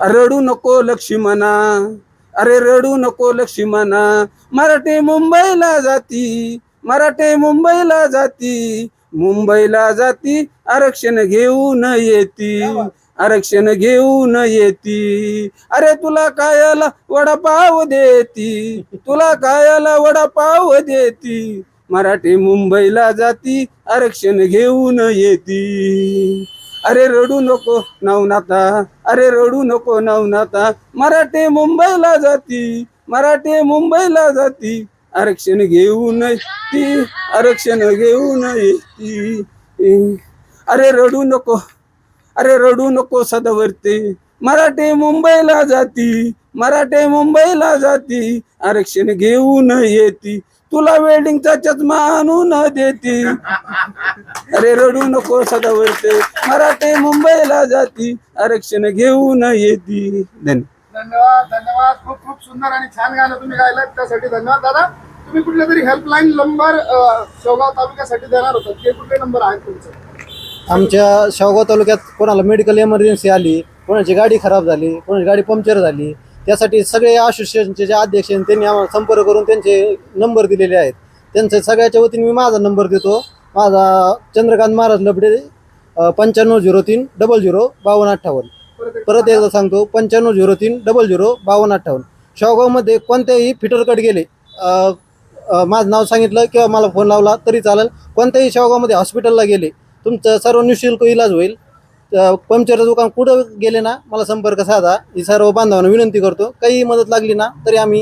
रडू नको लक्ष्मणा. अरे रडू नको लक्ष्मणा. मराठे मुंबईला जाती मराठे मुंबईला जाती. मुंबईला जाती आरक्षण घेऊन येती आरक्षण घेऊन येती. अरे तुला कायाला वडापाव देती तुला कायाला वडापाव देती. मराठी मुंबईला जाती आरक्षण घेऊन येती. अरे रडू नको नवनाथा अरे रडू नको नवनाथा मराठे मुंबईला जाती मराठे मुंबईला जाती आरक्षण घेऊन ती आरक्षण घेऊन येती. अरे रडू नको अरे रडू नको सदावरते मराठे मुंबईला जाती मराठे मुंबईला जाती आरक्षण घेऊन येती तुला वेल्डिंगचा चष्मा आणून देती. अरे रडू नको सदावरते मराठे मुंबईला जाती आरक्षण घेऊन येती. धन्यवाद धन्यवाद धन्यवाद. खूप खूप सुंदर आणि छान गाणं तुम्ही गायलं त्यासाठी धन्यवाद दादा. तुम्ही कुठल्या तरी हेल्पलाईन नंबर शेवगाव तालुक्यासाठी देणार होता. ते कुठले नंबर आहेत तुमचे? आमच्या शेवगाव तालुक्यात कोणाला मेडिकल इमर्जन्सी आली कोणाची गाडी खराब झाली कोणाची गाडी पंक्चर झाली त्यासाठी सगळे असोसिएशनचे जे अध्यक्ष आहेत त्यांनी आम्हाला संपर्क करून त्यांचे नंबर दिलेले आहेत. त्यांचे सगळ्याच्या वतीने मी माझा नंबर देतो. माझा चंद्रकांत महाराज लबडे पंच्याण्णव झिरो तीन डबल झिरो बावन्न अठ्ठावन्न. परत एकदा सांगतो पंच्याण्णव झिरो तीन डबल झिरो बावन्न अठ्ठावन्न. शेवगावमध्ये कोणत्याही फिटरकट गेले माझं नाव सांगितलं किंवा मला फोन लावला तरी चालेल. कोणत्याही शेवगावमध्ये हॉस्पिटलला गेले तुमचं सर्व निशुल्क इलाज होईल. अ, पंक्चरचं दुकान कुठं गेले ना मला संपर्क साधा. ही सर्व बांधवांना विनंती करतो. काही मदत लागली ना तरी आम्ही